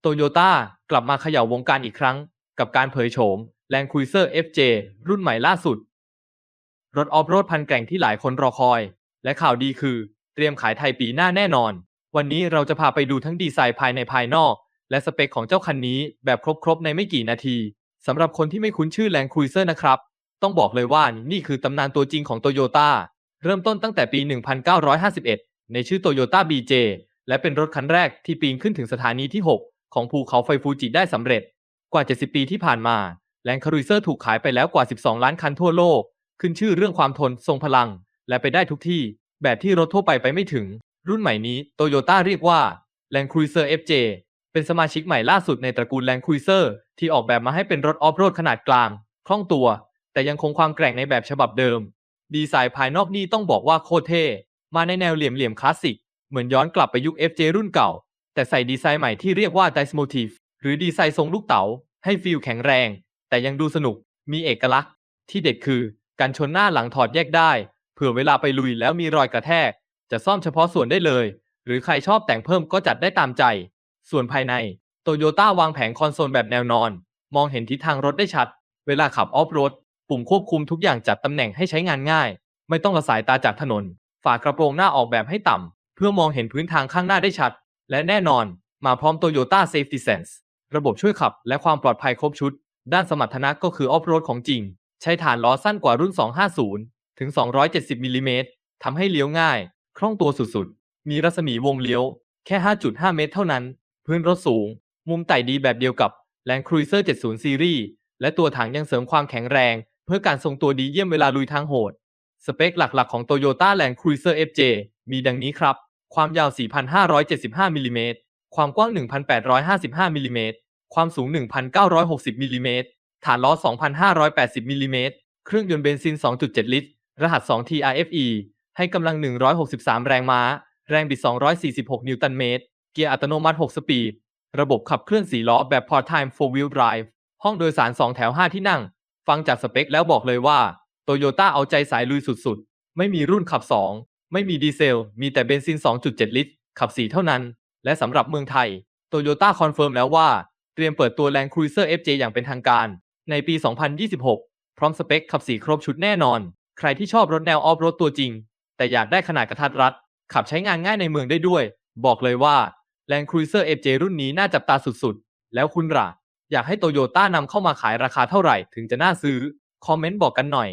โตโยต้ากลับมาเขย่าวงการอีกครั้ง กับการเผยโฉม Land Cruiser FJ รุ่นใหม่ล่าสุด รถออฟโรดพันแกร่งที่หลายคนรอคอย และข่าวดีคือ เตรียมขายไทยปีหน้าแน่นอน วันนี้เราจะพาไปดูทั้งดีไซน์ภายในภายนอก และสเปคของเจ้าคันนี้แบบครบๆ ในไม่กี่นาทีสำหรับคนที่ไม่คุ้นชื่อ Land Cruiser นะครับ ต้องบอกเลยว่านี่คือตำนานตัวจริงของโตโยต้าเริ่มต้นตั้งแต่ปี 1951 ในชื่อ Toyota BJ และเป็นรถคันแรกที่ปีนขึ้นถึงสถานีที่ 6 ของภูเขาไฟฟูจิได้สำเร็จ กว่า 70 ปีที่ผ่านมา Land Cruiser ถูกขายไปแล้วกว่า 12 ล้านคันทั่วโลก ขึ้นชื่อเรื่องความทนทรงพลัง และไปได้ทุกที่ แบบที่รถทั่วไปไปไม่ถึง รุ่นใหม่นี้ Toyota เรียกว่า Land Cruiser FJ เป็นสมาชิกใหม่ล่าสุดในตระกูล Land Cruiser ที่ออกแบบมาให้เป็นรถออฟโรดขนาดกลาง คล่องตัว แต่ยังคงความแกร่งในแบบฉบับเดิม ดีไซน์ภายนอกนี่ต้องบอกว่าโคตรเท่ มาในแนวเหลี่ยมๆคลาสสิก เหมือนย้อนกลับไปยุค FJ รุ่นเก่า แต่ใส่ดีไซน์ใหม่ที่เรียกว่า Dice Motif หรือดีไซน์ทรงลูกเต๋า ให้ฟีลแข็งแรง แต่ยังดูสนุก มีเอกลักษณ์ ที่เด็ดคือ การชนหน้าหลังถอดแยกได้ เผื่อเวลาไปลุยแล้วมีรอยกระแทก จะซ่อมเฉพาะส่วนได้เลย หรือใครชอบแต่งเพิ่มก็จัดได้ตามใจ ส่วนภายในโตโยต้าวางแผงคอนโซลแบบแนวนอน มองเห็นทิศทางรถได้ชัด เวลาขับออฟโรดปุ่มควบคุมทุกอย่างจัดตำแหน่งให้ใช้งานง่าย ไม่ต้องละสายตาจากถนน ฝากระโปรงหน้าออกแบบให้ต่ำเพื่อมองเห็นพื้นทางข้างหน้าได้ชัด และแน่นอนมาพร้อม Toyota Safety Sense ระบบช่วยขับและความปลอดภัยครบชุด ด้านสมรรถนะก็คือออฟโรดของจริง ใช้ฐานล้อสั้นกว่ารุ่น 250 ถึง 270 มิลลิเมตรทำให้เลี้ยวง่าย คล่องตัวสุดๆ มีรัศมีวงเลี้ยว แค่ 5.5 เมตรเท่านั้น พื้นรถสูง มุมไต่ดีแบบเดียวกับ Land Cruiser 70 Series และตัวถังยังเสริมความแข็งแรง เพื่อการทรงตัวดีเยี่ยมเวลาลุยทางโหด สเปคหลักๆ ของ Toyota Land Cruiser FJ มีดังนี้ครับ ความยาว 4,575มิลลิเมตร ความกว้าง 1,855มิลลิเมตร ความสูง 1,960มิลลิเมตร ฐานล้อ 2,580มิลลิเมตร เครื่องยนต์เบนซิน 2.7 ลิตร รหัส 2 TRFE ให้กำลัง 163 แรงม้า แรงบิด 246 นิวตันเมตร เกียร์อัตโนมัติ 6 สปีด ระบบขับเคลื่อน4ล้อแบบ Part Time 4 Wheel Drive ห้องโดยสาร 2 แถว 5 ที่นั่ง ฟังจากสเปคแล้วบอกเลยว่า โตโยต้าเอาใจสายลุยสุดๆ ไม่มีรุ่นขับ 2 ไม่มีดีเซล มีแต่เบนซิน 2.7 ลิตร ขับ 4 เท่านั้น และสำหรับเมืองไทย โตโยต้าคอนเฟิร์มแล้วว่า เตรียมเปิดตัว Land Cruiser FJ อย่างเป็นทางการ ในปี 2026 พร้อมสเปคขับ 4 ครบชุดแน่นอน ใครที่ชอบรถแนวออฟโรดตัวจริง แต่อยากได้ขนาดกระทัดรัด ขับใช้งานง่ายในเมืองได้ด้วย บอกเลยว่า Land Cruiser FJ รุ่นนี้น่าจับตาสุดๆ แล้วคุณล่ะ อยากให้โตโยต้านำเข้ามาขายราคาเท่าไหร่ถึงจะน่าซื้อ คอมเมนต์บอกกันหน่อย